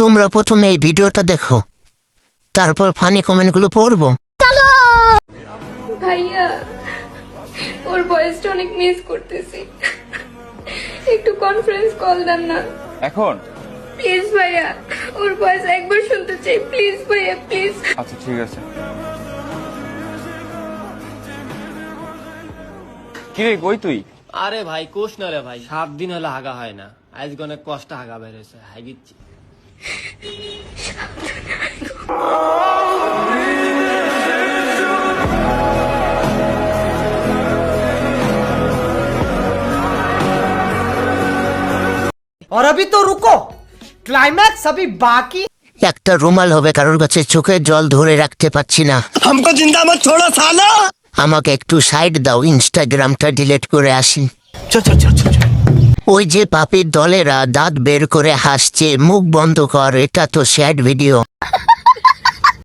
তোমরা প্রথমে এই ভিডিওটা দেখো। তারপর ফানি কমেন্টগুলো পড়ব। ভাইয়া ওর ভয়েসটা অনেক মিস করতেছি। একটু কনফারেন্স কল দেন না। এখন? প্লিজ ভাইয়া ওর ভয়েস একবার শুনতে চাই। প্লিজ ভাইয়া প্লিজ আচ্ছা ঠিক আছে। কিরে কই তুই? আরে ভাই কোষ না রে ভাই। সাত দিন হলে হাগা হয় না। আজকে অনেক কষ্ট হাগা বের হয়েছে। হাগিচ্ছি। और अभी तो रुको क्लाइमैक्स अभी बाकी একটা রুমাল হবে কারোর কাছে চোখের জল ধরে রাখতে পারছি না हमको जिंदा मत छोड़ो साला আমাকে একটু সাইড দাও ইনস্টাগ্রামটা ডিলিট করে আসি ওই যে পাপির দলেরা দাঁত বের করে হাসছে, মুখ বন্ধ কর, এটা তো স্যাড ভিডিও